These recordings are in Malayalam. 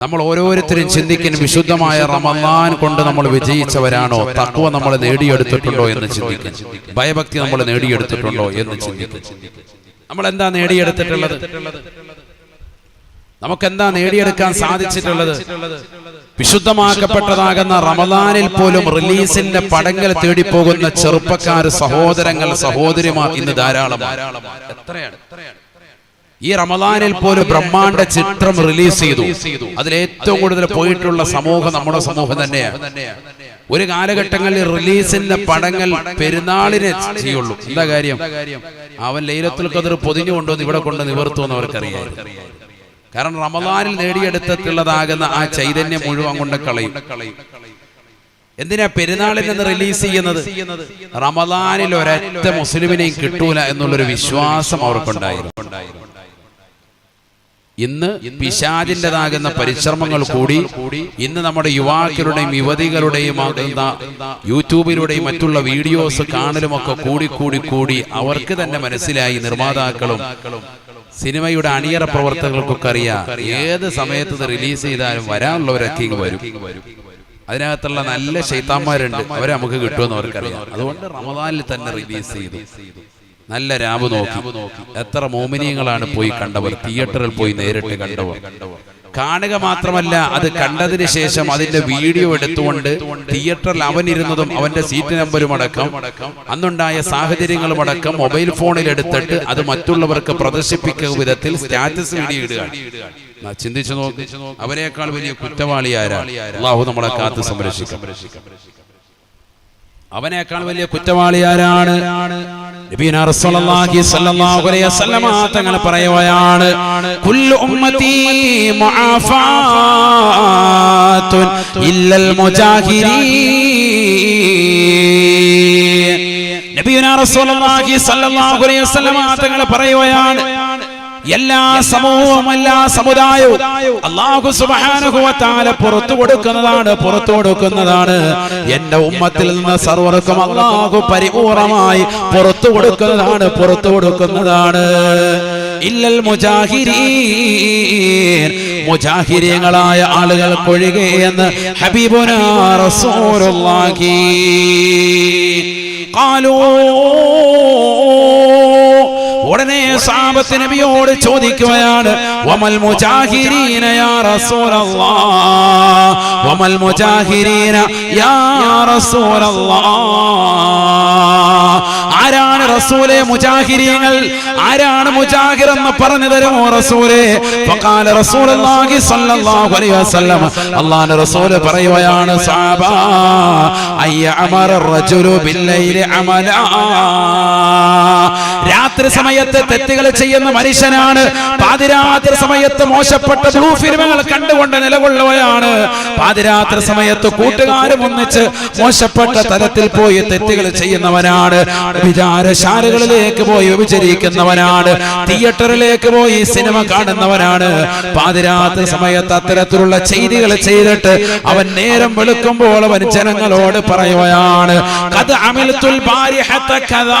നമ്മൾ ഓരോരുത്തരും ചിന്തിക്കുന്ന വിശുദ്ധമായ റമദാൻ കൊണ്ട് നമ്മൾ വിജയിച്ചവരാണോ? തക്കുവ നമ്മൾ നേടിയെടുത്തിട്ടുണ്ടോ എന്ന് ചിന്തിക്കും ഭയഭക്തി നമ്മൾ നേടിയെടുത്തിട്ടുണ്ടോ എന്ന് ചിന്തിക്കും നമ്മൾ എന്താ നേടിയെടുത്തിട്ടുള്ളത്? നമുക്ക് എന്താ നേടിയെടുക്കാൻ സാധിച്ചിട്ടുള്ളത്? വിശുദ്ധമാക്കപ്പെട്ടതാകുന്ന റമദാനിൽ പോലും റിലീസിന്റെ പടങ്ങൾ തേടിപ്പോകുന്ന ചെറുപ്പക്കാർ സഹോദരങ്ങൾ സഹോദരിമാർ ഇന്ന് ധാരാളം എത്രയാണ്? ഈ റമദാനിൽ പോലും ബ്രഹ്മാണ്ട ചിത്രം റിലീസ് ചെയ്തു. അതിൽ ഏറ്റവും കൂടുതൽ പോയിട്ടുള്ള സമൂഹം നമ്മുടെ സമൂഹം തന്നെയാണ് ഒരു കാലഘട്ടങ്ങളിൽ റിലീസിന്റെ പടങ്ങൾ പെരുന്നാളിനെ ചെയ്യുള്ളൂ. എന്താ കാര്യം? അവൻ ലൈലത്തുൽ കതിർ പൊതിഞ്ഞു കൊണ്ടുവന്ന് ഇവിടെ കൊണ്ട് നിവർത്തുമെന്ന് എന്ന് അവർക്കറിയാം. കാരണം റമദാനിൽ നേടിയെടുത്തിട്ടുള്ളതാകുന്ന ആ ചൈതന്യം മുഴുവൻ കൊണ്ട് കളയും. എന്തിനാ പെരുന്നാളിൽ നിന്ന് റിലീസ് ചെയ്യുന്നത്? റമദാനിൽ ഒരൊറ്റ മുസ്ലിമിനെയും കിട്ടൂല എന്നുള്ളൊരു വിശ്വാസം അവർക്കുണ്ടായിരുന്നു. ഇന്ന് പിശാചിന്റെതാകുന്ന പരിശ്രമങ്ങൾ കൂടി ഇന്ന് നമ്മുടെ യുവാക്കളുടെയും യുവതികളുടെയും ആകുന്ന യൂട്യൂബിലൂടെയും മറ്റുള്ള വീഡിയോസ് കാണലുമൊക്കെ കൂടി കൂടി കൂടി അവർക്ക് തന്നെ മനസ്സിലായി നിർമ്മാതാക്കളും സിനിമയുടെ അണിയറ പ്രവർത്തകർക്കൊക്കെ അറിയാം ഏത് സമയത്ത് റിലീസ് ചെയ്താലും വരാനുള്ളവരൊക്കെ ഇങ്ങ് വരും. അതിനകത്തുള്ള നല്ല ശൈത്താന്മാരുണ്ട്. അവരെ നമുക്ക് കിട്ടുമെന്ന് അവർക്കറിയാം. അതുകൊണ്ട് റമദാനിൽ തന്നെ റിലീസ് ചെയ്തു. നല്ല രാവ് നോക്കി. എത്ര മോമിനിയങ്ങളാണ് പോയി കണ്ടവർ. തിയേറ്ററിൽ പോയി നേരിട്ട് കണ്ടവർ. കാണുക മാത്രമല്ല അത് കണ്ടതിന് ശേഷം അതിന്റെ വീഡിയോ എടുത്തുകൊണ്ട് തിയേറ്ററിൽ അവനിരുന്നതും അവന്റെ സീറ്റ് നമ്പരും അടക്കം അന്നുണ്ടായ സാഹചര്യങ്ങളും അടക്കം മൊബൈൽ ഫോണിൽ എടുത്തിട്ട് അത് മറ്റുള്ളവർക്ക് പ്രദർശിപ്പിക്കുന്ന വിധത്തിൽ സ്റ്റാറ്റസ് വീഡിയോ ഇടുക. ചിന്തിച്ചു നോക്ക്. അവരെക്കാൾ വലിയ കുറ്റവാളി ആരാ? അള്ളാഹു നമ്മളെ കാത്ത് സംരക്ഷിക്കാം. അവനേക്കാൾ വലിയ കുറ്റവാളി ആരാണ്? തങ്ങൾ പറയുകയാണ് ഇല്ലൽ നബീന റസൂലുള്ളാഹി സ്വല്ലല്ലാഹു അലൈഹി വസല്ലമ തങ്ങൾ പറയുകയാണ് എല്ലാ സമൂഹവും എല്ലാ സമുദായവും അള്ളാഹു സുബാനുഭവത്താല പുറത്തു കൊടുക്കുന്നതാണ് പുറത്തു കൊടുക്കുന്നതാണ്. എന്റെ ഉമ്മത്തിൽ നിന്ന് സർവർക്കും അള്ളാഹു പരിപൂർണമായി പുറത്തു കൊടുക്കുന്നതാണ് പുറത്തു കൊടുക്കുന്നതാണ്. ഇല്ലൽ മുജാഹിരീൻ ആളുകൾ കൊഴുകെ എന്ന് ഹബീബുന റസൂലുള്ളാഹി ഖാലൂ ഉടനെ സാബത്ത് നബിയോട് ചോദിക്കുകയാണ് വമൽ മുജാഹിരീന യാ റസൂലല്ലാഹ് വമൽ മുജാഹിരീന യാ റസൂലല്ലാഹ് ആരാണ് റസൂലെ മുജാഹിരീങ്ങൾ ആരാണ് മുജാഹിർ എന്ന് പറഞ്ഞു തരുമോ റസൂലെ? ഫഖാല റസൂലുള്ളാഹി സ്വല്ലല്ലാഹു അലൈഹി വസല്ലം. അല്ലാഹുവിന്റെ റസൂൽ പറയുകയാണ് സഹാബ അയ്യ അമറ റജുലു ബില്ലൈലി അമലാ. രാത്രി സമയത്ത് തെറ്റുകൾ ചെയ്യുന്ന മനുഷ്യനാണ്. പാതിരാത്രി സമയത്ത് മോശപ്പെട്ട ബ്ലൂ ഫിലിമുകൾ കണ്ടുകൊണ്ട് നിലകൊള്ളുകയാണ്. പാതിരാത്രി സമയത്ത് കൂട്ടുകാരും ഒന്നിച്ച് മോശപ്പെട്ട തലത്തിൽ പോയി തെറ്റുകൾ ചെയ്യുന്നവനാണ്. വിചാരശാലകളിലേക്ക് പോയി വിചരിക്കുന്നവനാണ് തിയേറ്ററിലേക്ക് പോയി സിനിമ കാണുന്നവനാണ്. പാതിരാത്രി സമയത്ത് അത്തരത്തിലുള്ള ചെയ്തികൾ ചെയ്തിട്ട് അവൻ നേരം വെളുക്കുമ്പോൾ അവൻ ജനങ്ങളോട് പറയുകയാണ്. കഥ അമിൽത്തുൽ ഭാര്യ കഥാ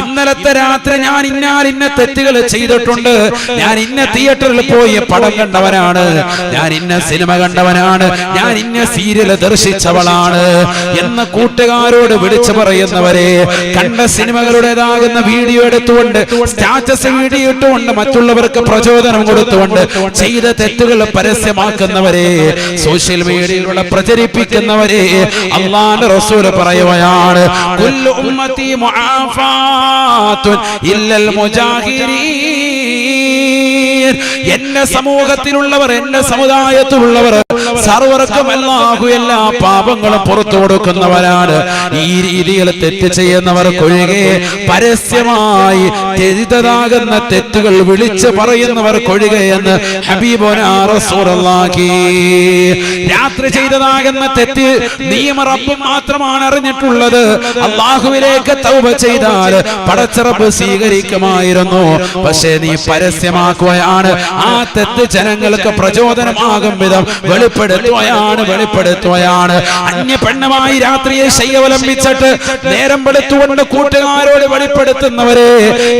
ഇന്നലത്തെ രാത്രി ഞാൻ ഇന്നാൽ ഇന്ന തെറ്റുകൾ ചെയ്തിട്ടുണ്ട്. ഞാൻ ഇന്ന തിയേറ്ററിൽ പോയി പടം കണ്ടവനാണ്. ഞാൻ ഇന്ന സിനിമ കണ്ടവനാണ്. ഞാൻ ഇന്ന സീരിയൽ ദർശിച്ചവളാണ് എന്ന കൂട്ടുകാരോട് വിളിച്ചു പറയുന്നവരെ കണ്ട സിനിമകളുടേതാകുന്ന വീഡിയോ എടുത്തുകൊണ്ട് സ്റ്റാറ്റസ് വീഡിയോ ഇട്ടുകൊണ്ട് മറ്റുള്ളവർക്ക് പ്രചോദനം കൊടുത്തുകൊണ്ട് ചെയ്ത തെറ്റുകൾ പരസ്യമാക്കുന്നവരെ സോഷ്യൽ മീഡിയയിലൂടെ പ്രചരിപ്പിക്കുന്നവരെ അള്ളാന്റെ റസൂൽ പറയുകയാണ് ഉമ്മത്തി മുആഫാത്തുൻ ഇല്ലൽ മുജാഹിരീൻ എന്റെ സമൂഹത്തിലുള്ളവർ എന്റെ സമുദായത്തിലുള്ളവർ സർവർക്കും അല്ലാഹു എല്ലാ പാപങ്ങളും പുറത്തു കൊടുക്കുന്നവരാണ്. ഈ രീതിയിൽ തെറ്റ് ചെയ്യുന്നവർ ചെയ്യുന്നവർക്കൊഴികെ പരസ്യമായി ചെയ്തതാകുന്ന തെറ്റുകൾ വിളിച്ച് പറയുന്നവർക്കൊഴികെ എന്ന് ഹബീബോനാറസൂറല്ലാക്കി രാത്രി ചെയ്തതാകുന്ന തെറ്റ് നിയമ റബ്ബ് മാത്രമാണ് അറിഞ്ഞിട്ടുള്ളത്. അള്ളാഹുവിലേക്ക് തൗബ ചെയ്താൽ പടച്ചറപ്പ് സ്വീകരിക്കുമായിരുന്നു. പക്ഷേ നീ പരസ്യമാക്കുകയാണ് ആ തെറ്റ് ജനങ്ങൾക്ക് പ്രചോദനമാകും വിധം വെളിപ്പെടുത്തുകയാണ് വെളിപ്പെടുത്തുകയാണ് അന്യ പെണ്ണുമായി രാത്രിയെ ശയ്യവലംബിച്ചിട്ട് നേരം വെളുത്തുകൊണ്ട് കൂട്ടുകാരോട് വെളിപ്പെടുത്തുന്നവരെ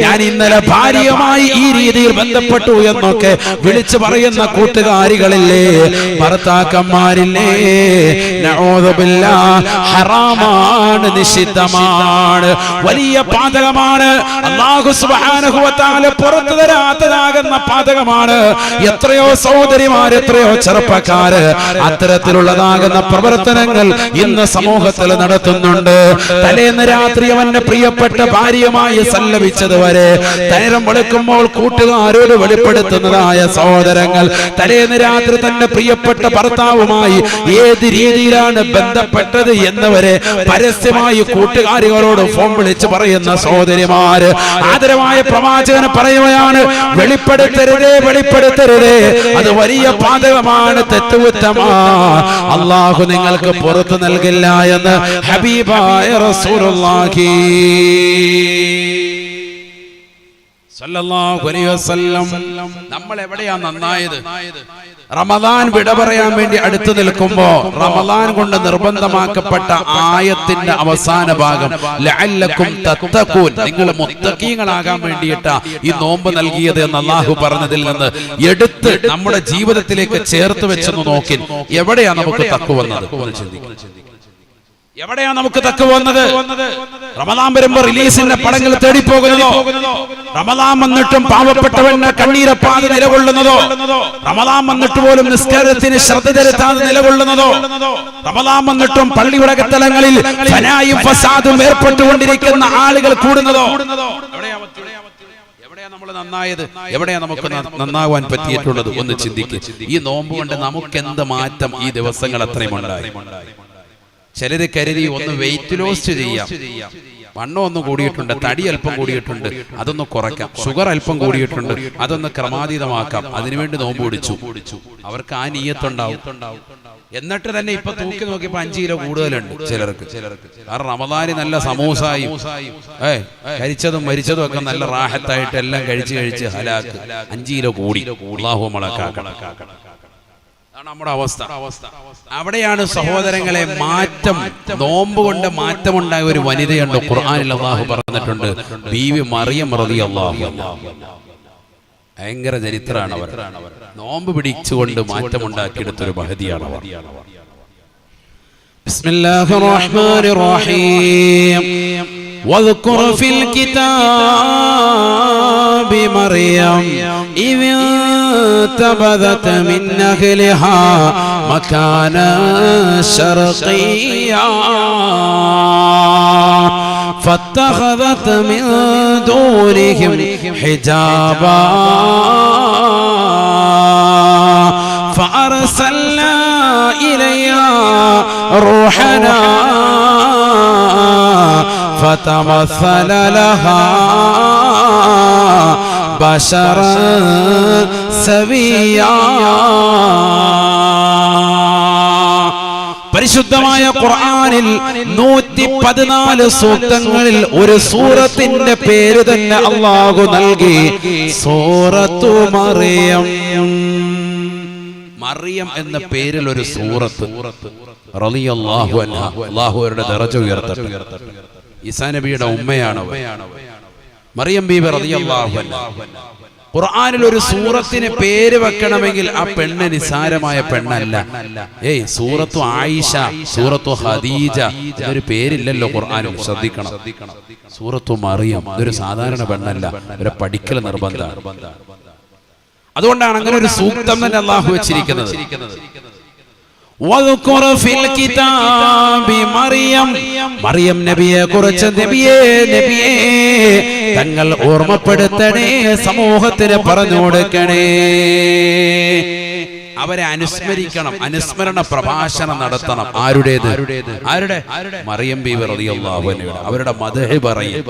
ഞാൻ ഇന്നലെ ഭാര്യയുമായി ഈ രീതിയിൽ ബന്ധപ്പെട്ടു എന്നൊക്കെ വിളിച്ചു പറയുന്ന കൂട്ടുകാരികളില്ലേ? ഭർത്താക്കന്മാരില്ലേ? ഹറാമാണ് നിഷിദ്ധമാണ് വലിയ പാതകമാണ്. അള്ളാഹു പുറത്തു തരാത്തതാകുന്ന പാതകമാണ് എത്രയോ സഹോദരിമാർ എത്രയോ ചെറുപ്പക്കാര് അത്തരത്തിലുള്ളതാകുന്ന പ്രവർത്തനങ്ങൾ ഇന്ന് സമൂഹത്തിൽ നടത്തുന്നുണ്ട്. തലേന്ന് രാത്രി അവന്റെ പ്രിയപ്പെട്ട ഭാര്യയുമായി സല്ലപിച്ചത് വരെ വെളുക്കുമ്പോൾ കൂട്ടുകാരോട് വെളിപ്പെടുത്തുന്നതായ സഹോദരങ്ങൾ തലേന്ന് രാത്രി തന്റെ പ്രിയപ്പെട്ട ഭർത്താവുമായി ഏത് രീതിയിലാണ് ബന്ധപ്പെട്ടത് എന്നവരെ പരസ്യമായി കൂട്ടുകാരികളോട് ഫോൺ വിളിച്ച് പറയുന്ന സഹോദരിമാര് ആദരമായ പ്രവാചകന് പറയുകയാണ് വെളിപ്പെടുത്തരുതേ വെളിപ്പെടുത്തരുതേ. അത് വലിയ പാതകമാണ് തെറ്റുകുറ്റമാ. അള്ളാഹു നിങ്ങൾക്ക് പുറത്തു നൽകില്ല എന്ന് ഹബീബായ റസൂലുള്ളാഹി. നമ്മൾ എവിടെയാ നന്നായത്? റമദാൻ വിട പറയാൻ വേണ്ടി അടുത്തു നിൽക്കുമ്പോ റമദാൻ കൊണ്ട് നിർബന്ധമാക്കപ്പെട്ട ആയത്തിന്റെ അവസാന ഭാഗം ലഅല്ലക്കും നിങ്ങൾ മുത്തക്കീങ്ങളാകാൻ വേണ്ടിയിട്ടാ ഈ നോമ്പ് നൽകിയത് എന്ന് അള്ളാഹു പറഞ്ഞതിൽ നിന്ന് എടുത്ത് നമ്മുടെ ജീവിതത്തിലേക്ക് ചേർത്ത് വെച്ചെന്ന് നോക്കി എവിടെയാ നമുക്ക് തക്കുവന്നത് ചിന്തിക്കുന്നത് എവിടെയാ നമുക്ക് തക്ക് വന്നത്? റമദാൻ വരുമ്പോ റിലീസിന്റെ പടങ്ങൾ തേടി പോകുന്നതോ റമദാൻ വന്നിട്ടും പാവപ്പെട്ടവന് കണ്ണീരപ്പാതെ നിലകൊള്ളുന്നതോ? റമദാൻ വന്നിട്ട് പോലും നിസ്കാരത്തിന് ശ്രദ്ധ ചെലുത്താതെ നിലകൊള്ളുന്നതോ? റമദാൻ വന്നിട്ടും പള്ളിയുടെ സ്ഥലങ്ങളിൽ ഫനായും ഫസാദും ഏർപ്പെട്ടുകൊണ്ടിരിക്കുന്ന ആളുകൾ കൂടുന്നതോ? എവിടെയാ നമ്മൾ നന്നായത്? എവിടെയാ നമുക്ക് നന്നാവാൻ പറ്റിയിട്ടുള്ളത്? ഒന്ന് ചിന്തിക്ക്. ഈ നോമ്പ് കൊണ്ട് നമുക്ക് എന്ത് മാറ്റം ഈ ദിവസങ്ങൾ അത്രയും ഉണ്ടായി? ചിലര് കരുതി ഒന്ന് വെയിറ്റ് ലോസ് ചെയ്യാം. വണ്ണം ഒന്ന് കൂടിയിട്ടുണ്ട് തടി അല്പം കൂടിയിട്ടുണ്ട്. അതൊന്ന് കുറയ്ക്കാം. ഷുഗർ അല്പം കൂടിയിട്ടുണ്ട്. അതൊന്ന് ക്രമാതീതമാക്കാം. അതിനുവേണ്ടി നോമ്പ് പിടിച്ചു. അവർക്ക് ആ നീയത്തുണ്ടാവും. എന്നിട്ട് തന്നെ ഇപ്പൊ തൂക്കി നോക്കിയപ്പോ അഞ്ചു കിലോ കൂടുതലുണ്ട് ചിലർക്ക്. ചിലർക്ക്. കാരണം റമദാനി നല്ല സമൂസായും. ഏ കഴിച്ചതും മരിച്ചതും ഒക്കെ നല്ല റാഹത്തായിട്ട് എല്ലാം കഴിച്ച് കഴിച്ച് ഹലാക്ക്. അഞ്ചു കിലോ കൂടി. അള്ളാഹു മുളക്കാക്കണം നമ്മുടെ അവസ്ഥ. അവിടെയാണ് സഹോദരങ്ങളെ മാറ്റം നോമ്പ് കൊണ്ട് മാറ്റമുണ്ടായ ഒരു വനിതയുണ്ട് ഖുർആാനിൽ അള്ളാഹു പറഞ്ഞിട്ടുണ്ട്. ബീവി മറിയം ഭയങ്കര ചരിത്രമാണ് അവർ. നോമ്പ് പിടിച്ചുകൊണ്ട് മാറ്റമുണ്ടാക്കിയെടുത്ത ഒരു മഹതിയാണ് അവർ. ബിസ്മില്ലാഹിർ റഹ്മാനിർ റഹീം. واذكر في الكتاب مريم إذ انتبذت من أهلها مكانا شرقيا. فاتخذت من دونهم حجابا. فأرسلنا إليها روحنا. فتمثل لها بشرا سويا പരിശുദ്ധമായ ഖുർആനിൽ നൂറ്റി പതിനാല് സൂക്തങ്ങളിൽ ഒരു സൂറത്തിന്റെ പേര് തന്നെ അള്ളാഹു നൽകി സൂറത്തു മറിയം മറിയം എന്ന പേരിൽ ഒരു സൂറത്ത് റളിയല്ലാഹു അൻഹ അള്ളാഹു അവരുടെ ദറജ ഉയർത്തട്ടെ ഈസാ നബിയുടെ ഉമ്മയാണ്. മറിയം ബി റളിയല്ലാഹു ഖുർആാനിൽ ഒരു സൂറത്തിന് പേര് വെക്കണമെങ്കിൽ ആ പെണ്ണ് നിസാരമായ പെണ്ണല്ല. ഏയ് സൂറത്തു ആയിഷ സൂറത്തു ഹദീജ ഇതൊരു പേരില്ലല്ലോ ഖുർആനിൽ ശ്രദ്ധിക്കണം. സൂറത്തു മറിയം ഇതൊരു സാധാരണ പെണ്ണല്ല ഒരു പഠിക്കൽ നിർബന്ധമാണ്. അതുകൊണ്ടാണ് അങ്ങനെ ഒരു സൂക്തം തന്നെ അള്ളാഹു വെച്ചിരിക്കുന്നത്. മറിയം. നബിയെ കുറിച്ച് നബിയെ നബിയെ തങ്ങൾ ഓർമ്മപ്പെടുത്തണേ സമൂഹത്തിന് പറഞ്ഞു കൊടുക്കണേ. അവരെ അനുസ്മരിക്കണം അനുസ്മരണ പ്രഭാഷണം നടത്തണം. ആരുടേത്? ആരുടെ? മറിയം ബി റളിയല്ലാഹു അൻഹ. അവരുടെ മദഹ് പറയും.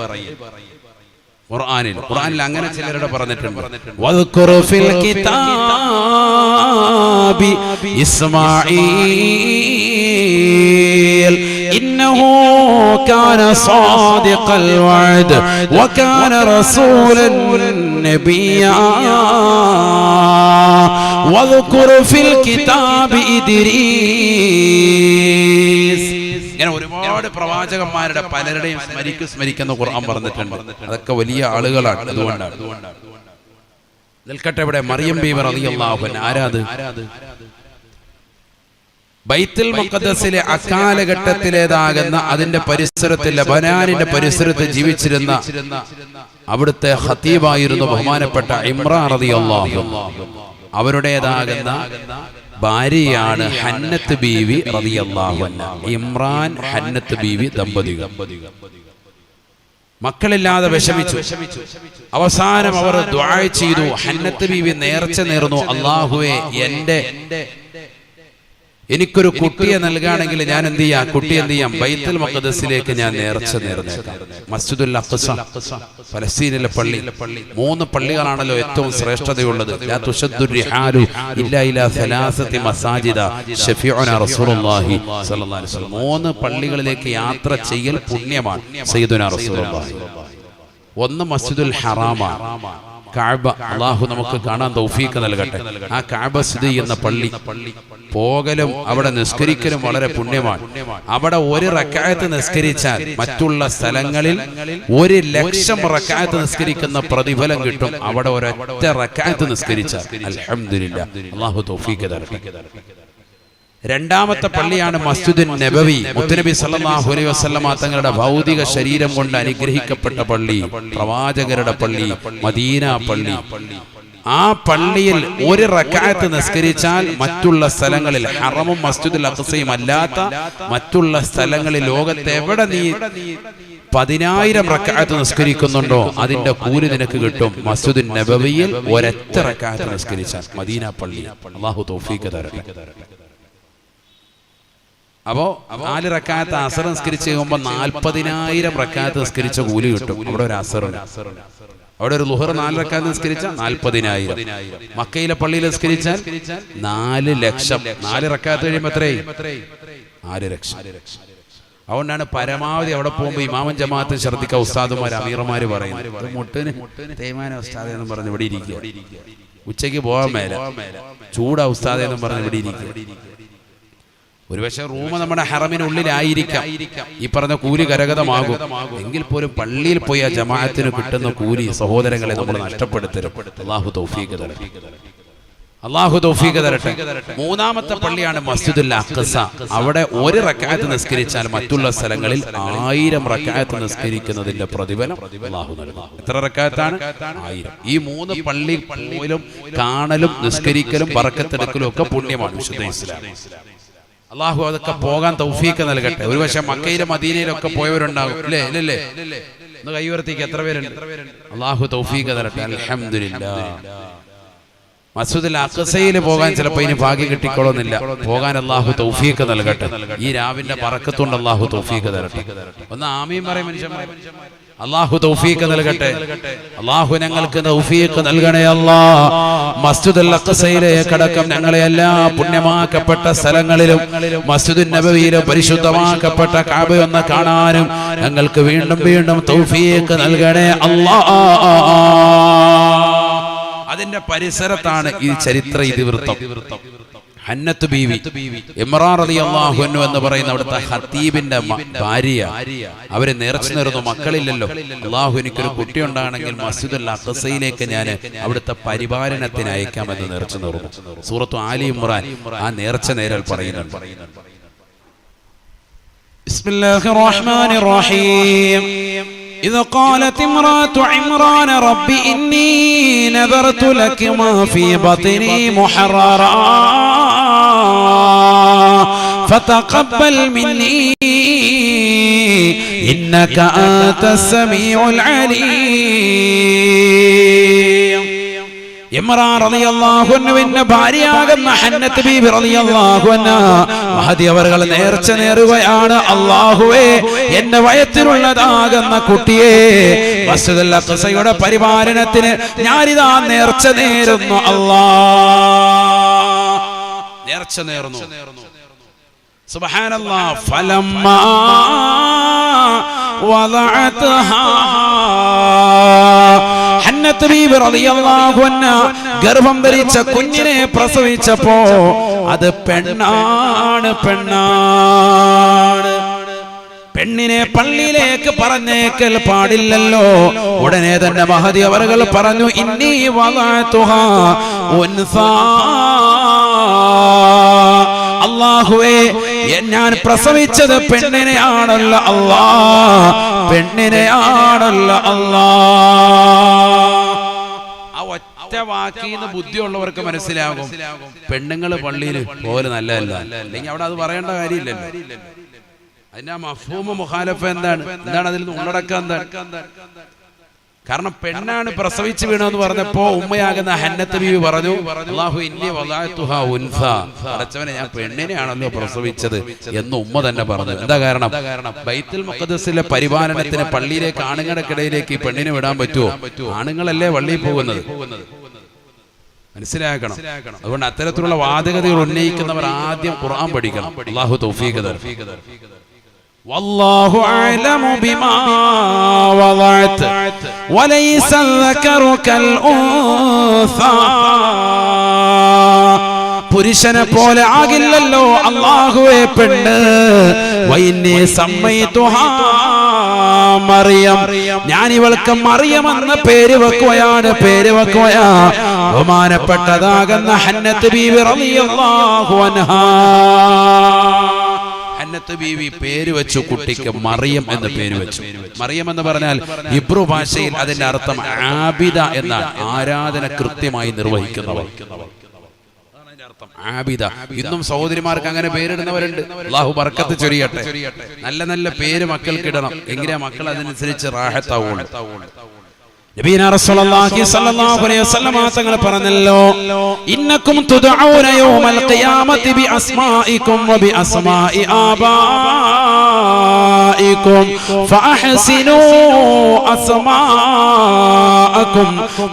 ഖുർആനിൽ. ഖുർആനിൽ. അങ്ങനെ ചിലരുടെ പറഞ്ഞിട്ടുണ്ട്. വദ്കുറു ഫിൽ കിതാബി ഇസ്മായിൽ ഇന്നഹു കാന സാദിഖൽ വഅദ് വകാന റസൂലൻ നബിയാ. ഫിൽ കിതാബി ഇങ്ങനെ ഒരു പ്രവാചകന്മാരുടെ പലരുടെയും സ്മരിക്ക് സ്മരിക്കുന്ന ഖുർആൻ പറഞ്ഞിട്ടുണ്ട്. അതൊക്കെ വലിയ ആളുകളാണ്. അതുകൊണ്ടാണ്. നിൽക്കട്ടെ ഇവിടെ മറിയം ബീവർ അൻഹ. ആരാത്? ബൈത്തുൽ മുഖദ്ദസിലെ അക്കാലഘട്ടത്തിലേതാകുന്ന അതിന്റെ പരിസരത്തിൽ ലബനാനിന്റെ പരിസരത്ത് ജീവിച്ചിരുന്ന അവിടുത്തെ ഹത്തീബായിരുന്നു ബഹുമാനപ്പെട്ട ഇമ്രാൻ റളിയല്ലാഹു അവരുടേതാകുന്ന ഭാര്യയാണ് ഹന്നത്ത് ബീവി റളിയല്ലാഹു അൻഹ. ഇമ്രാൻ ഹന്നത്ത് ബീവി ദമ്പതികൾ. മക്കളില്ലാതെ വിഷമിച്ചു. അവസാനം അവർ ദ്വാ ചെയ്തു. ഹന്നത്ത് ബീവി നേർച്ച നേർന്നു. അള്ളാഹുവെ എന്റെ എനിക്കൊരു കുട്ടിയെ നൽകുകയാണെങ്കിൽ ഞാൻ എന്ത് ചെയ്യാം? കുട്ടി എന്ത് ചെയ്യാം? ബൈത്തുൽ മഖദസിലേക്ക് ഞാൻ നേർച്ച നേർന്നേക്കാം മസ്ജിദുൽ അഖ്സ. ഫലസ്തീനിലെ പള്ളി. മൂന്ന് പള്ളികളാണല്ലോ ഏറ്റവും ശ്രേഷ്ഠതയുള്ളത്. മൂന്ന് പള്ളികളിലേക്ക് യാത്ര ചെയ്യൽ പുണ്യമാണ് സയ്യിദുന റസൂലുള്ളാഹി. ഒന്ന് മസ്ജിദുൽ ഹറാമാണ്. കാബ അള്ളാഹു നമുക്ക് കാണാൻ തൗഫീക്ക് നൽകട്ടെ. ആ സ്ഥിതി ചെയ്യുന്ന പള്ളി. പോകലും അവിടെ നിസ്കരിക്കലും വളരെ പുണ്യമാണ്. അവിടെ ഒരു റക്കായത്ത് നിസ്കരിച്ചാൽ മറ്റുള്ള സ്ഥലങ്ങളിൽ ഒരു ലക്ഷം റക്കായത്ത് നിസ്കരിക്കുന്ന പ്രതിഫലം കിട്ടും. അവിടെ ഒരൊറ്റ റക്കായത്ത് നിസ്കരിച്ചാൽ. അലഹമില്ല അള്ളാഹു തൗഫീക്ക് തരട്ടെ. രണ്ടാമത്തെ പള്ളിയാണ് മസ്ജിദുൻ നബവി. മുത്തുനബി സല്ലല്ലാഹു അലൈഹി വസല്ലമ തങ്ങളുടെ ഭൗതിക ശരീരം കൊണ്ട് അനുഗ്രഹിക്കപ്പെട്ട പള്ളി. പ്രവാചകരുടെ പള്ളി മദീന പള്ളി. ആ പള്ളിയിൽ ഒരു റക്കായത്ത് നിസ്കരിച്ചാൽ മറ്റുള്ള സ്ഥലങ്ങളിൽ ഹറമും മസ്ജിദുൽ അഖ്സയും അല്ലാത്ത മറ്റുള്ള സ്ഥലങ്ങളിൽ ലോകത്ത് എവിടെ നീ പതിനായിരം റക്കായത്ത് നിസ്കരിക്കുന്നുണ്ടോ? അതിന്റെ കൂലി നിനക്ക് കിട്ടും. മസ്ജിദുൻ നബവിയിൽ ഒരൊറ്റ റക്കായത്ത് നിസ്കരിച്ചാൽ മദീന പള്ളി. അള്ളാഹു തൗഫീഖ് തരട്ടെ. അപ്പോ നാല് റക്കാത്ത് അസർ നിസ്കരിച്ച് കഴിയുമ്പോൾ നാൽപ്പതിനായിരം റക്കാത്ത് നിസ്കരിച്ച കൂലി കിട്ടും. അവിടെ ഒരു അസറുണ്ട് അവിടെ ഒരു ലുഹർ നാല് റക്കാത്ത് നിസ്കരിച്ച നാൽപ്പതിനായിരം. മക്കയിലെ പള്ളിയിൽ നിസ്കരിച്ചാൽ നാല് ലക്ഷം. നാല് റക്കാത്ത് കഴിയുമ്പോൾ എത്രയും നാല് ലക്ഷം. അതുകൊണ്ടാണ് പരമാവധി അവിടെ പോകുമ്പോൾ ഇമാമൻ ജമാഅത്ത് ശ്രദ്ധിക്ക ഉസ്താദുമാർ അമീറമാര് പറയുന്നത്. മുട്ടിന് തേയ്മാന ഉസ്താദ് എന്ന് പറഞ്ഞ് ഇവിടെ ഇരിക്കുക. ഉച്ചയ്ക്ക് പോകാൻ മേല. ചൂടാ ഉസ്താദ് എന്ന് പറഞ്ഞ് ഇവിടെ ഇരിക്കുക. ഒരുപക്ഷെ റൂം നമ്മുടെ ഹറമിനുള്ളിലായിരിക്കാം ഈ പറഞ്ഞ കൂലി കരഗതമാകും എങ്കിൽ പോലും പള്ളിയിൽ പോയി ആ ജമാഅത്തിന് കിട്ടുന്ന കൂലി സഹോദരങ്ങളെ നമ്മൾ നഷ്ടപ്പെടുത്തരും. അള്ളാഹു തൗഫീഖ് തരട്ടെ. അള്ളാഹു തൗഫീഖ് തരട്ടെ. മൂന്നാമത്തെ പള്ളിയാണ് മസ്ജിദുൽ അഖ്സ. അവിടെ ഒരു റക്കായത്ത് നിസ്കരിച്ചാൽ മറ്റുള്ള സ്ഥലങ്ങളിൽ ആയിരം റക്കായത്ത് നിസ്കരിക്കുന്നതിന്റെ പ്രതിഫലം അള്ളാഹു നൽകും. എത്ര റക്കായത്താണ് ആയിരം. ഈ മൂന്ന് പള്ളി പോലും കാണലും നിസ്കരിക്കലും പറക്കത്തെടുക്കലും ഒക്കെ പുണ്യമാണ് വിശുദ്ധ ഇസ്ലാം. അള്ളാഹു അതൊക്കെ പോകാൻ തൗഫീക്ക് നൽകട്ടെ. ഒരു പക്ഷെ മക്കയിലെ മദീനയിലൊക്കെ പോയവരുണ്ടാകും. അല്ലേ ഇല്ലല്ലേ ഒന്ന് കൈവർത്തിക്ക് എത്ര പേരുണ്ട്? അള്ളാഹു തൗഫീക്ക് തരട്ടെ. അലഹമില്ല മസൂദിൽ അക്കസയിൽ പോകാൻ ചിലപ്പോൾ ഇനി ഭാഗ്യം കിട്ടിക്കോളുന്നില്ല. പോകാൻ അള്ളാഹു തൗഫീക്ക് നൽകട്ടെ. ഈ രാവിന്റെ പറക്കത്തുകൊണ്ട് അള്ളാഹു തൗഫീക്ക് തരട്ടെ. ഒന്ന് ആമീൻ പറയും മനുഷ്യന്മാർ അള്ളാഹു തൗഫീഖ് നൽകട്ടെ. അള്ളാഹു ഞങ്ങൾക്ക് തൗഫീഖ് നൽകണേ അല്ലാ. മസ്ജിദുൽ അഖ്സയിലേക്ക് അടക്കം ഞങ്ങളെ എല്ലാ പുണ്യമാക്കപ്പെട്ട സ്ഥലങ്ങളിലും മസ്ജിദുൽ നബവിയിലും പരിശുദ്ധമാക്കപ്പെട്ട കാബ ഒന്ന് കാണാനും ഞങ്ങൾക്ക് വീണ്ടും വീണ്ടും തൗഫീഖ് നൽകണേ അല്ലാ. അതിന്റെ പരിസരത്താണ് ഈ ചരിത്ര ഇതിവൃത്തം. ഹന്നത്ത് ബീവി ഇമ്രാൻ അലി അള്ളാഹു എന്ന് പറയുന്ന അവിടുത്തെ ഹത്തീബിന്റെ മ- ഭാര്യ അവരെ നിറച്ചു നേർന്നു മക്കളില്ലല്ലോ അള്ളാഹു എനിക്കൊരു കുട്ടി ഉണ്ടാണെങ്കിൽ മസ്ജിദുൽ അഖസയിലേക്ക് ഞാൻ അവിടുത്തെ പരിപാലനത്തിന് അയക്കാമെന്ന് നേർച്ചു നേർന്നു സൂറത്തു ആലി ഇമ്രാൻ ആ നേർച്ച നേരൽ പറയുന്നുണ്ട് بسم الله الرحمن الرحيم إذ قالت امرأة عمران رب إني نذرت لك ما في بطني محررا فتقبل مني إنك أنت السميع العليم ഇമ്രാൻ റളിയല്ലാഹു അൻഹുവിന്റെ ഭാര്യയാകുന്ന ഹന്നത്ത് ബീബി റളിയല്ലാഹു അൻഹ മഹദി അവർകൾ നേർച്ച നേറുകയാണ് അല്ലാഹുവേ എന്റെ വയറ്റിലുള്ളതാകുന്ന കുട്ടിയെ മസ്ജിദുൽ അഖ്സയുടെ പരിപാലനത്തിന് ഞാനിതാ നേർച്ച നേരുന്നു അല്ലാ നേർച്ച നേർന്നു സുബ്ഹാനല്ലാഹ് ഫലമ്മാ وضعتها ഹന്നത്ത് ബീബി റളിയല്ലാഹു അൻഹ ഗർഭം ധരിച്ച കുഞ്ഞിനെ പ്രസവിച്ചപ്പോ അത് പെണ്ണാണ് പെണ്ണാണ് പെണ്ണിനെ പള്ളിയിലേക്ക് പറഞ്ഞേക്കൽ പാടില്ലല്ലോ ഉടനെ തന്നെ മഹതി അവറുകൾ പറഞ്ഞു ഇന്നീ വളർത്തുക അള്ളാഹുവേ എ- ഞാൻ പ്രസവിച്ചത് പെണ്ണിനെയാണല്ല അല്ലാ പെണ്ണിനെയാണല്ല അല്ലാ ആ ഒറ്റ വാക്കിന്ന് ബുദ്ധിയുള്ളവർക്ക് മനസ്സിലാകും. പെണ്ണുങ്ങൾ പള്ളിയിൽ പോലെ നല്ലതല്ല. അല്ലെങ്കിൽ അവിടെ അത് പറയേണ്ട കാര്യമില്ലല്ലോ. അതിന്റെ ആ മഫൂമ മുഖാലഫ എന്താണ്? എന്താണ് അതിൽ നിന്ന് ഉള്ളടക്കം എന്താണ്? കാരണം പെണ്ണാണ് പ്രസവിച്ച് വീണെന്ന് പറഞ്ഞപ്പോ ഉമ്മയാകുന്ന ഹന്നത്ത് ബീവി പറഞ്ഞു അള്ളാഹു ഇന്നി ഉൻസ. അടച്ചവനെ ഞാൻ പെണ്ണിനെയാണല്ലോ പ്രസവിച്ചത് എന്ന് ഉമ്മ തന്നെ പറഞ്ഞു. എന്താ കാരണം? ബൈത്തുൽ മുഖദ്സിലെ പരിപാലനത്തിന് പള്ളിയിലേക്ക് ആണുങ്ങൾക്കിടയിലേക്ക് ഈ പെണ്ണിനെ വിടാൻ പറ്റുമോ? ആണുങ്ങളല്ലേ പള്ളിയിൽ പോകുന്നത്? മനസ്സിലാക്കണം. അതുകൊണ്ട് അത്തരത്തിലുള്ള വാദഗതികൾ ഉന്നയിക്കുന്നവർ ആദ്യം ഖുർആൻ പഠിക്കണം. അള്ളാഹു തൗഫീഖ് തരും. والله أعلم بما وضعت وليس الذكر كالأنثى പുരുഷനെ പോലെ ആകില്ലല്ലോ അള്ളാഹുവെ പെണ്ണ് വൈന്നി സമ്മയിത്തുഹാ മറിയം ഞാൻ ഇവൾക്ക് മറിയം എന്ന പേര് വെക്കുകയാണ് പേര് വെക്കുകയാ ബഹുമാനപ്പെട്ടതാകുന്ന ഹന്നത്ത് ബീവി റളിയല്ലാഹു അൻഹാ ഹന്നത്ത് ബീവി പേര് വെച്ചു കുട്ടിക്ക് മറിയം എന്ന് പേര് വെച്ചു. മറിയം എന്ന് പറഞ്ഞാൽ ഇബ്രു ഭാഷയിൽ അതിന്റെ അർത്ഥം ആബിദ എന്നാണ്. ആരാധന കൃത്യമായി നിർവഹിക്കുന്നവർ. ആബിദ. ഇന്നും സഹോദരിമാർക്ക് അങ്ങനെ പേരിടുന്നവരുണ്ട്. അള്ളാഹു ബർക്കത്ത് ചൊരിയട്ടെ. നല്ല നല്ല പേര് മക്കൾക്ക് ഇടണം. എങ്കിലേ മക്കൾ അതിനനുസരിച്ച് റാഹത്താവുള്ളൂ. തങ്ങൾ പറഞ്ഞല്ലോ ഇന്നക്കും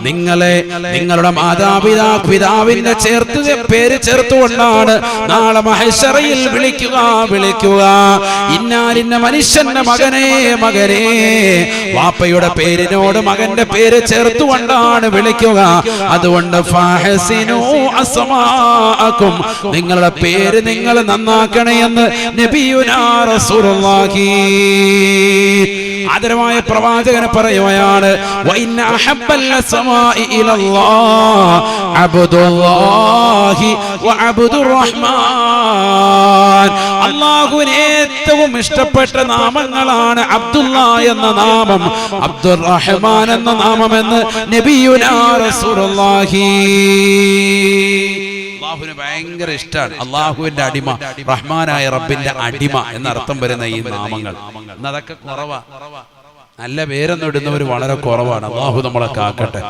നിങ്ങളെ നിങ്ങളുടെ മാതാപിതാ പിതാവിന്റെ ചേർത്ത് പേര് ചേർത്തുകൊണ്ടാണ് നാളെ മഹേശ്വറയിൽ വിളിക്കുക വിളിക്കുക. ഇന്നാലിന്ന മനുഷ്യന്റെ മകനെ മകനെ. വാപ്പയുടെ പേരിനോട് മകന്റെ പേര് ചേർത്തുകൊണ്ടാണ് വിളിക്കുക. അതുകൊണ്ട് നിങ്ങളുടെ പേര് നിങ്ങൾ നന്നാക്കണേ എന്ന് നബിയുനാ റസൂലുള്ളാഹി. ആദരമായ പ്രവാചകനെ പറയുകയാണ് അള്ളാഹുവിന് ഏറ്റവും ഇഷ്ടപ്പെട്ട നാമങ്ങളാണ് അബ്ദുള്ള എന്ന നാമം അബ്ദുർ റഹ്മാൻ എന്ന നാമമെന്ന് നബിയുനാ റസൂലുള്ളാഹി. അള്ളാഹുവിന് ഭയങ്കര ഇഷ്ടമാണ് അള്ളാഹുവിന്റെ അടിമ റഹ്മാനായ റബ്ബിന്റെ അടിമ എന്നർത്ഥം വരുന്ന ഈ നാമങ്ങൾ. അതൊക്കെ കുറവാ. നല്ല പേരൊന്നും ഇടുന്നവർ വളരെ കുറവാണ്. അള്ളാഹു നമ്മളെ കാക്കട്ടെ.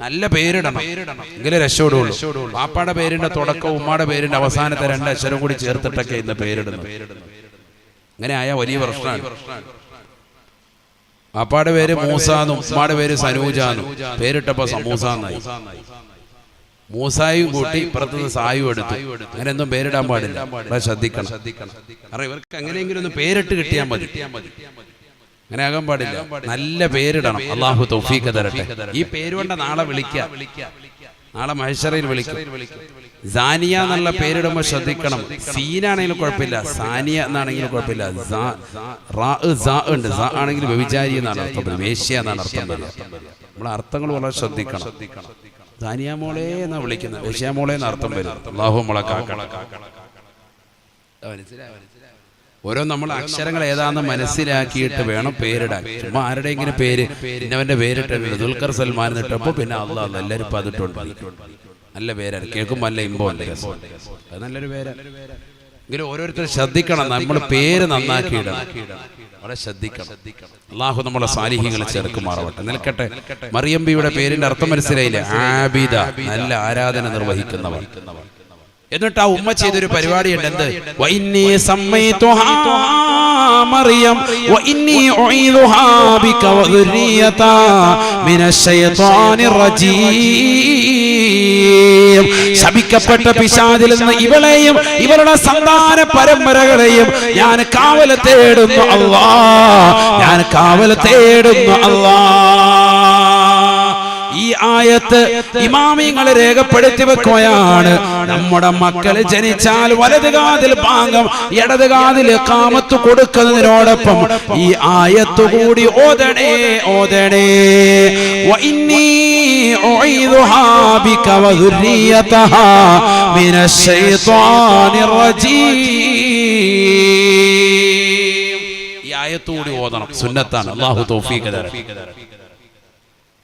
നല്ല പേരിടണം. എങ്കിലും രക്ഷപ്പെടുള്ളൂ പാപ്പാടെ പേരിന്റെ തുടക്കം ഉമ്മയുടെ പേരിന്റെ അവസാനത്തെ രണ്ട് അക്ഷരം കൂടി ചേർത്തിട്ടൊക്കെ ഇന്ന് പേരിടുന്നു. അങ്ങനെ ആയ വലിയ പ്രശ്നമാണ്. പാപ്പാടെ പേര് മൂസാന്നും ഉമ്മാടെ പേര് സനൂജാന്നും. പേരിട്ടപ്പോ സമൂസാന്നായി. മൂസായും കൂട്ടി ഇപ്പുറത്തുനിന്ന് സായും എടുത്തു. അങ്ങനെ ഒന്നും പേരിടാൻ പാടില്ല. ശ്രദ്ധിക്കണം. കാരണം ഇവർക്ക് അങ്ങനെയെങ്കിലും ഒന്ന് പേരിട്ട് കിട്ടിയാൽ മതി. അങ്ങനെ ആകാൻ പാടില്ല. നല്ല പേരിടണം. അള്ളാഹു തൗഫീഖ് തരട്ടെ. ഈ പേര് കൊണ്ട് നാളെ വിളിക്കാം. നാളെ മഹേശ്വരയിൽ വിളിക്കും. സാനിയ എന്നുള്ള പേരിടുമ്പോൾ ശ്രദ്ധിക്കണം. സീനാണെങ്കിലും കുഴപ്പമില്ല. സാനിയ എന്നാണെങ്കിലും കുഴപ്പമില്ല. ഉണ്ട്. സാ ആണെങ്കിൽ വ്യഭിചാരി എന്നാണ് അർത്ഥം. വേശ്യ എന്നാണ് അർത്ഥം നമ്മൾ നമ്മളെ അർത്ഥങ്ങൾ വളരെ ശ്രദ്ധിക്കണം. സാനിയ മോളെ എന്നാ വിളിക്കുന്നത് വേശ്യ മോളെ എന്ന് അർത്ഥം വരും. അള്ളാഹു ഓരോ നമ്മൾ അക്ഷരങ്ങൾ ഏതാണെന്ന് മനസ്സിലാക്കിയിട്ട് വേണം പേരിടാൻ. ചുമ്മാ ആരുടെയെങ്കിലും പേര് ഇന്നവന്റെ പേരിട്ടുണ്ട് ദുൽഖർ സൽമാൻ എന്നിട്ടപ്പോ പിന്നെ അള്ളാഹ് എല്ലാവരും ഇപ്പൊ അതിട്ടുണ്ട് നല്ല പേരാണ്. കേൾക്കുമ്പോൾ നല്ല ഇമ്പോ അല്ലേ അത് നല്ലൊരു പേരാണ് ഇങ്ങനെ ഓരോരുത്തർ ശ്രദ്ധിക്കണം നമ്മൾ പേര് നന്നാക്കി ഇടണം വളരെ ശ്രദ്ധിക്കണം അള്ളാഹു നമ്മളെ സാലിഹ്യങ്ങൾ ചേർക്കുമാറാവട്ടെ നിൽക്കട്ടെ മറിയമ്പിയുടെ പേരിന്റെ അർത്ഥം മനസ്സിലായില്ലേ ആബിദ നല്ല ആരാധന നിർവഹിക്കുന്നവർ എന്നിട്ട് ആ ഉമ്മ ചെയ്തൊരു പരിപാടി ഉണ്ട് എന്ത് وإني سميتها مريم وإني أعيذها بك وذريتها من الشيطان الرجيم ശപിക്കപ്പെട്ട പിശാചിൽ നിന്ന് ഇവളെയും ഇവളുടെ സന്താന പരമ്പരകളെയും ഞാൻ കാവല തേടുന്നു അല്ലാ ഞാൻ കാവല തേടുന്നു അല്ലാ ആയത്ത് ഇമാമിങ്ങൾ രേഖപ്പെടുത്തി വെക്കുകയാണ്. നമ്മുടെ മക്കൾ ജനിച്ചാൽ വലത് കാതിൽ പാങ്കം ഇടത് കാതിൽ കാമത്ത് കൊടുക്കുന്നതിനോടൊപ്പം ഈ ആയത്ത് കൂടി ഓതണേ ഓതണേ. ഈ ഓതണം. സുന്നത്താണ്. അള്ളാഹു തൗഫീഖ്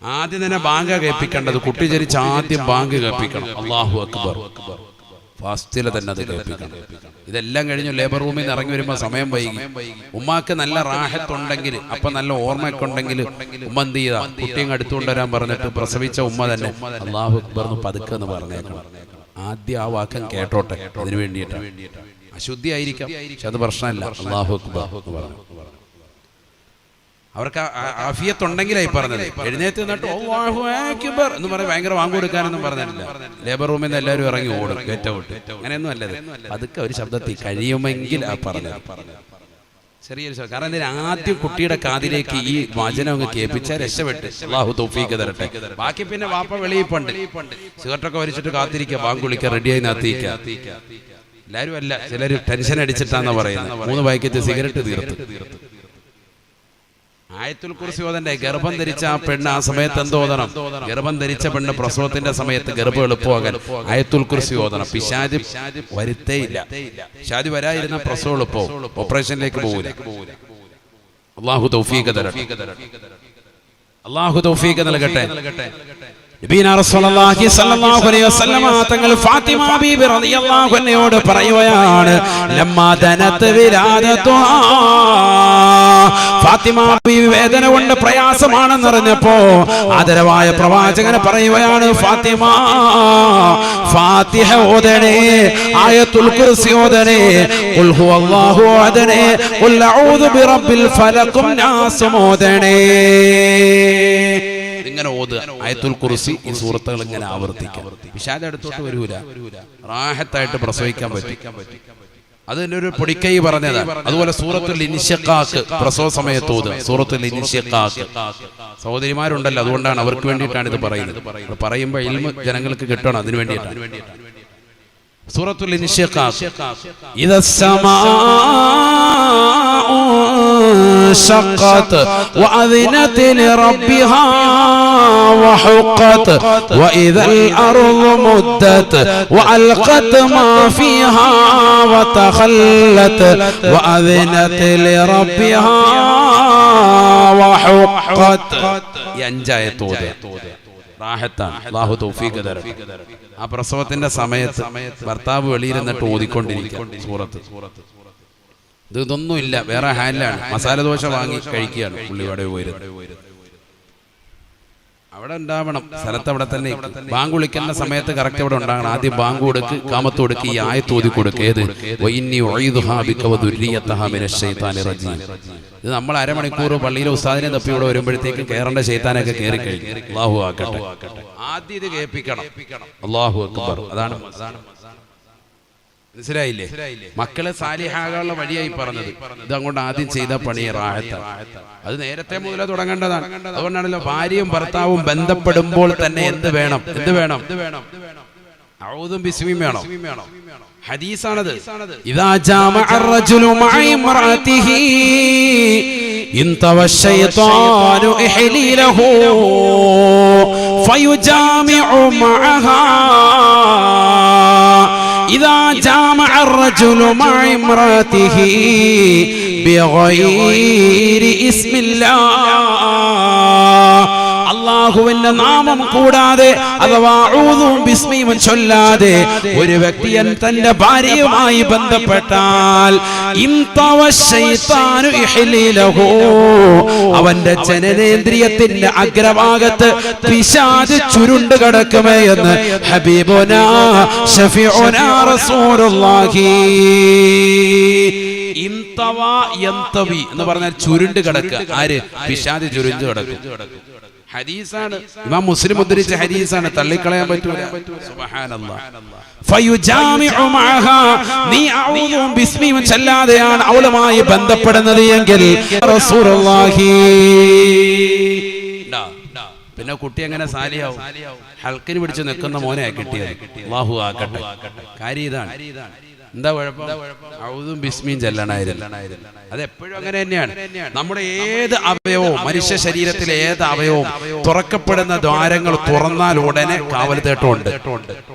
ആദ്യം തന്നെ ബാങ്ക് കേൾപ്പിക്കേണ്ടത് കുട്ടി ജനിച്ച് ആദ്യം ബാങ്ക് കേൾപ്പിക്കണം. അള്ളാഹു അക്ബർ. ഫാസ്റ്റിലെ തന്നെ അത് കേൾപ്പിക്കണം. ഇതെല്ലാം കഴിഞ്ഞു ലേബർ റൂമിൽ നിന്ന് ഇറങ്ങി വരുമ്പോൾ സമയം വൈകി. ഉമ്മാക്ക് നല്ല റാഹത്തുണ്ടെങ്കിൽ അപ്പൊ നല്ല ഓർമ്മയൊക്കെ ഉണ്ടെങ്കിൽ ഉമ്മ എന്ത് ചെയ്ത? കുട്ടിയും അടുത്തുകൊണ്ട് വരാൻ പറഞ്ഞിട്ട് പ്രസവിച്ച ഉമ്മ തന്നെ അള്ളാഹു അക്ബർ എന്ന് പതുക്കെ എന്ന് പറഞ്ഞേക്കണം. ആദ്യം ആ വാക്കം കേട്ടോട്ടെ. അതിനു വേണ്ടിയിട്ടാണ്. അശുദ്ധി ആയിരിക്കാം പക്ഷെ അത് പ്രശ്നമല്ല. അള്ളാഹു അക്ബർ എന്ന് പറഞ്ഞു. അവർക്ക് ആഫിയത്തുണ്ടെങ്കിലായി പറഞ്ഞത്. എഴുന്നേറ്റ് നിന്നിട്ട് അല്ലാഹു അക്ബർ എന്ന് പറഞ്ഞ് ഭയങ്കര വാങ്ങു കൊടുക്കാനൊന്നും പറഞ്ഞിട്ടില്ല. ലേബർ റൂമിൽ നിന്ന് എല്ലാവരും ഇറങ്ങി ഓടും ഗേറ്റ് ഔട്ട് അങ്ങനെയൊന്നും അല്ലത്. അതൊക്കെ ഒരു ശബ്ദത്തിൽ കഴിയുമെങ്കിൽ ആ പറഞ്ഞത്. ചെറിയൊരു ശബ്ദം. കാരണം ഇതിന് ആദ്യം കുട്ടിയുടെ കാതിലേക്ക് ഈ വചനം അങ്ങ് കേൾപ്പിച്ചാൽ രക്ഷപ്പെട്ട് അള്ളാഹു തൗഫീഖ് തരട്ടെ. ബാക്കി പിന്നെ വാപ്പ വെളിയിൽ പണ്ട്. സിഗരറ്റൊക്കെ വലിച്ചിട്ട് കാത്തിരിക്കുക വാങ്ങുളിക്ക റെഡിയായി നാത്തിക്കുക എല്ലാവരും അല്ല ചിലർ ടെൻഷൻ അടിച്ചിട്ടാന്നാ പറയുന്നത്. മൂന്ന് പാക്കറ്റ് സിഗരറ്റ് തീർത്ത്. ആയത്തുൽ കുറിച്ച് ഓതണ്ടേ? ഗർഭം ധരിച്ച ആ പെണ്ണ് ആ സമയത്ത് എന്ത് ഓതണം ഗർഭം ധരിച്ച പെണ്ണ് പ്രസവത്തിന്റെ സമയത്ത് ഗർഭം എളുപ്പമാകാൻ ആയത്തുൽ കുറിച്ച് ഓതണം. പിശാജ് വരുത്തേ ഇല്ല. പിശാജ് വരായിരുന്ന പ്രസവം എളുപ്പം. ഓപ്പറേഷനിലേക്ക് പോകൂല അള്ളാഹു തൗഫീഖ് തരട്ടെ. അള്ളാഹു തൗഫീഖ് നൽകട്ടെ. ഫാത്തിമ റളിയല്ലാഹു ഫാത്തിമ ബീവി വേദന കൊണ്ട് പ്രയാസമാണെന്നറിഞ്ഞപ്പോ ആദരവായ പ്രവാചകനെ പറയുകയാണ് ഫാത്തിമ ഫാത്തിഹ ഓതണേ ആയത്തുൽ കുർസി ഓതണേ ഖുൽ ഹുവല്ലാഹു ഖുൽ ബിറബ്ബിൽ ഫലഖും ഓതണേ. ഇങ്ങനെ ഓതുക. ആയത്തുൽ കുറിസി ഈ സുഹൃത്തുക്കൾ ഇങ്ങനെ ആവർത്തിക്കാം വിശാല അടുത്തോട്ട് വരൂല. റാഹത്തായിട്ട് പ്രസവിക്കാൻ പറ്റും. അതിന്റെ ഒരു പൊടിക്കൈ പറഞ്ഞതാണ്. അതുപോലെ സൂറത്തുൽ ഇൻഷക്കാക്ക് പ്രസവ സമയത്ത് ഓതുക. സൂറത്തുൽ ഇൻഷക്കാക്ക് സഹോദരിമാരുണ്ടല്ലോ അതുകൊണ്ടാണ് അവർക്ക് വേണ്ടിയിട്ടാണ് ഇത് പറയുന്നത്. പറയുമ്പോൾ ഇൽമ ജനങ്ങൾക്ക് കിട്ടണം അതിനു വേണ്ടിയിട്ടാണ്. سورة الانشقاق إذا السماء انشقت وأذنت لربها وحقت وإذا الأرض مدت وألقت ما فيها وتخلت وأذنت لربها وحقت. ينجي طودة. يعني തൗഫീഖ് തരട്ടെ. ആ പ്രസവത്തിന്റെ സമയത്ത് ഭർത്താവ് വെളിയിരുന്നിട്ട് ഓതിക്കൊണ്ടിരിക്കും സൂറത്ത്. ഇത് ഇതൊന്നും ഇല്ല വേറെ ഹാൻഡിലാണ്. മസാല ദോശ വാങ്ങി കഴിക്കുകയാണ് പുള്ളിയുടെ പോയിരുന്നത് അവിടെ ഉണ്ടാവണം. സ്ഥലത്ത് അവിടെ തന്നെ ബാങ്ക് വിളിക്കുന്ന സമയത്ത് കറക്റ്റ് അവിടെ ഉണ്ടാകണം. ആദ്യം ബാങ്ക് കൊടുക്ക് കാമത്ത് കൊടുക്ക് ഈ ആയത്ത് ഓതി കൊടുക്ക്. ഏത്? ഇത് നമ്മൾ അരമണിക്കൂർ പള്ളിയിലെ ഉസ്താദിനെ തപ്പി ഇവിടെ വരുമ്പോഴത്തേക്ക് കയറേണ്ട ശൈത്താനൊക്കെ കയറി കഴിഞ്ഞു. ആക്കട്ടെ. ആദ്യം ഇത് കേൾപ്പിക്കണം. അള്ളാഹു അക്ബർ. അതാണ് അതാണ് മനസ്സിലായില്ലേ മക്കളെ സാലിഹാകാനുള്ള വഴിയായി പറഞ്ഞത്. ഇതങ്ങോട്ട് ആദ്യം ചെയ്ത പണി റാഹത്ത് അത് നേരത്തെ മുതൽ തുടങ്ങേണ്ടതാണ്. അതുകൊണ്ടാണല്ലോ ഭാര്യയും ഭർത്താവും ബന്ധപ്പെടുമ്പോൾ തന്നെ എന്ത് വേണം? എന്ത് വേണം? എന്ത് വേണം? ബിസ്മിയും വേണം. ഹദീസാണത്. ഇദാ മഅ ഇൻ മഅഹാ. الرجل مع امرأته بغير اسم الله. അള്ളാഹുവിന്റെ നാമം കൂടാതെ അഥവാ ബിസ്മിയും ചൊല്ലാതെ ഒരു വ്യക്തിയൻ തന്റെ ഭാര്യയുമായി ബന്ധപ്പെട്ടാൽ. അവന്റെ ജനനേന്ദ്രിയത്തിന്റെ അഗ്രഭാഗത്ത് പിശാജ് ചുരുണ്ട് കിടക്കുമേ എന്ന് ഹബീബുന എന്ന് പറഞ്ഞാൽ ചുരുണ്ട് കിടക്കുക. ആര്? പിശാച് ചുരുണ്ട് കിടക്കും. ഹദീസാണ്. ഇമാം മുസ്ലിം ഉദ്ധരിച്ച ഹരീസാണ് തള്ളിക്കളയാൻ പറ്റൂല. നീ ചൊല്ലാതെയാണ് അവളുമായി ബന്ധപ്പെടുന്നത് എങ്കിൽ. പിന്നെ കുട്ടി എങ്ങനെ സാലിയാവും? ഹൽക്കിന് പിടിച്ച് നിൽക്കുന്ന മോനെ കിട്ടിയത്. അള്ളാഹു ആക്കട്ടെ. കാര്യം ഇതാണ്. എന്താ കുഴപ്പം? ഔദും ബിസ്മിയും ചെല്ലണായിരുന്നു. അത് എപ്പോഴും അങ്ങനെ തന്നെയാണ്. നമ്മുടെ ഏത് അവയവവും മനുഷ്യ ശരീരത്തിലെ ഏത് അവയവവും തുറക്കപ്പെടുന്ന ദ്വാരങ്ങൾ തുറന്നാൽ ഉടനെ കാവൽ തേട്ടമുണ്ട്.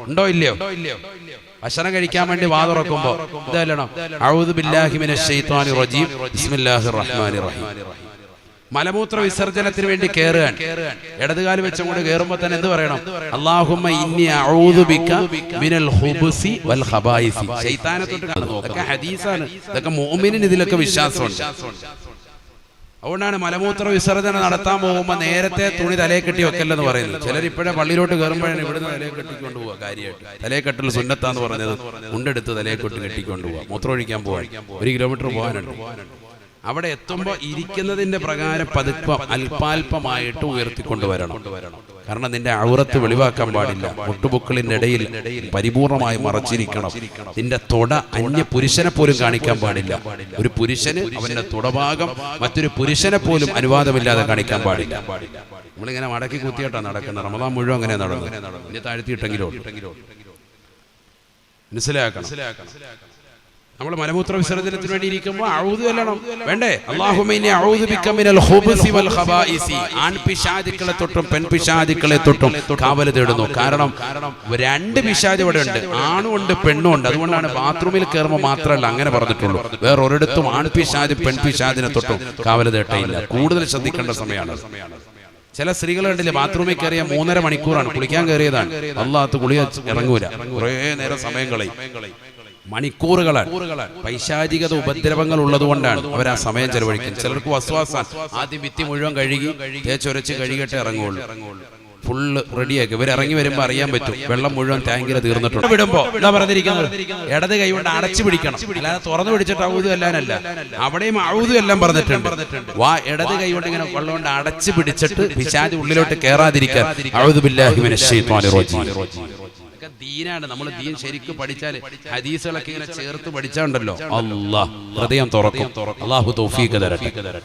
ഉണ്ടോ ഇല്ലയോ? ഭക്ഷണം കഴിക്കാൻ വേണ്ടി വാ തുറക്കുമ്പോ ഇതല്ലണം? ഔദ് ബില്ലാഹിമിനെ റജീം. ബിസ്മില്ലാഹിർ റഹ്മാനിർ റഹീം. മലമൂത്ര വിസർജനത്തിന് വേണ്ടി കയറുകയാണ് ഇടതുകാൽ വെച്ചും കൊണ്ട് കയറുമ്പോ തന്നെ എന്ത് പറയണം? അള്ളാഹുമ്മ ഹദീസാണ്. ഇതിലൊക്കെ വിശ്വാസമുണ്ട്. അതുകൊണ്ടാണ് മലമൂത്ര വിസർജനം നടത്താൻ പോകുമ്പോൾ നേരത്തെ തുണി തലയെ കെട്ടി വെക്കല്ലെന്ന് പറയുന്നത്. ചിലർ ഇപ്പോഴേ പള്ളിയിലോട്ട് കയറുമ്പോഴാണ് ഇവിടുന്ന് തലയെ കെട്ടിക്കൊണ്ട് പോവുക കാര്യമായിട്ട് തലയെ കെട്ടൽ സുന്നത്താന്ന് പറഞ്ഞത്. മുണ്ടെടുത്ത് തലയെ കെട്ടി കെട്ടിക്കൊണ്ട് പോവുക മൂത്രമൊഴിക്കാൻ പോവാൻ ഒരു കിലോമീറ്റർ പോകാനുണ്ട്. അവിടെ എത്തുമ്പോൾ ഇരിക്കുന്നതിന്റെ പ്രകാരം പതുക്കം അല്പാൽപമായിട്ട് ഉയർത്തിക്കൊണ്ടുവരണം. കാരണം നിന്റെ ഔറത്ത് വെളിവാക്കാൻ പാടില്ല. മുട്ടുപൊക്കളിന്റെ ഇടയിൽ പരിപൂർണമായി മറച്ചിരിക്കണം. നിന്റെ തൊട അന്യ പുരുഷനെ പോലും കാണിക്കാൻ പാടില്ല. ഒരു പുരുഷന് അവന്റെ തുടഭാഗം മറ്റൊരു പുരുഷനെ പോലും അനുവാദമില്ലാതെ കാണിക്കാൻ പാടില്ല. നമ്മളിങ്ങനെ മടക്കി കുത്തിയിട്ടാണ് നടക്കുന്നത്. റമദാൻ മുഴുവൻ അങ്ങനെ നടന്നു താഴ്ത്തിയിട്ടെങ്കിലോ. മനസ്സിലാക്കണം. നമ്മൾ മലമൂത്ര വിസർജനത്തിന് വേണ്ടി ഇരിക്കുമ്പോൾ അഴുതു ചൊല്ലണം. വേണ്ടേ? അല്ലാഹുമ്മ ഇന്നി അഊദു ഹുബുസി വൽ ഖബായിസി. ആൺപിശാചുക്കളെ തൊട്ടും പെൺ പിശാചുകളെ തൊട്ടും കാവൽ തേടുന്നു. കാരണം രണ്ട് പിശാചു ഇവിടെ ഉണ്ട്. ആണും ഉണ്ട്. പെണ്ണും ഉണ്ട് അതുകൊണ്ടാണ് ബാത്റൂമിൽ കയറുമ്പോൾ മാത്രമല്ല അങ്ങനെ പറഞ്ഞിട്ടുള്ളൂ. വേറെ ഒരിടത്തും ആൺ പിശാചു പെൺ പിശാചിനെ തൊട്ടും കാവൽ തേട്ടയില്ല കൂടുതൽ ശ്രദ്ധിക്കേണ്ട സമയമാണ്. ചില സ്ത്രീകൾ കണ്ടില്ലേ ബാത്റൂമിൽ കയറിയ മൂന്നര മണിക്കൂറാണ് കുളിക്കാൻ കയറിയതാണ്. അള്ളാഹത്ത് കുളിയ ഇറങ്ങൂല. കുറേ നേരം സമയം കളയും. മണിക്കൂറുകളാണ്. പൈശാചികത ഉപദ്രവങ്ങൾ ഉള്ളതുകൊണ്ടാണ്. അവർ ആ സമയം ചെലവഴിക്കുന്നത്. ചിലർക്ക് വസ്വാസാൻ ആദ്യം ഭിത്തി മുഴുവൻ കഴുകി തേച്ചൊരച്ച് കഴുകിയിട്ട് ഇറങ്ങുള്ളൂ ഫുള്ള് റെഡിയാക്കി ഇവർ ഇറങ്ങി വരുമ്പോൾ അറിയാൻ പറ്റും. വെള്ളം മുഴുവൻ ടാങ്കിൽ തീർന്നിട്ടുണ്ട്. വിടുമ്പോ എന്താ പറഞ്ഞിരിക്കുന്നത്. ഇടത് കൈ കൊണ്ട് അടച്ചു പിടിക്കണം. അല്ലാതെ തുറന്നു പിടിച്ചിട്ട് ഔതു അല്ലാനല്ല. അവിടെയും ഔതു എല്ലാം പറഞ്ഞിട്ടുണ്ട്. വാ ഇടത് കൈ കൊണ്ട് ഇങ്ങനെ വെള്ളം കൊണ്ട് അടച്ചു പിടിച്ചിട്ട് പിശാജ് ഉള്ളിലോട്ട് കയറാതിരിക്കാൻ ഔദു ഇതൊക്കെ ദീനാണ് നമ്മൾ ദീൻ ശരിക്കും പഠിച്ചാൽ ഹദീസുകളൊക്കെ ഇങ്ങനെ ചേർത്ത് പഠിച്ചാണ്ടല്ലോ അള്ളാഹ് ഹൃദയം തുറക്കും. അള്ളാഹു തൗഫീഖ് തരട്ടെ.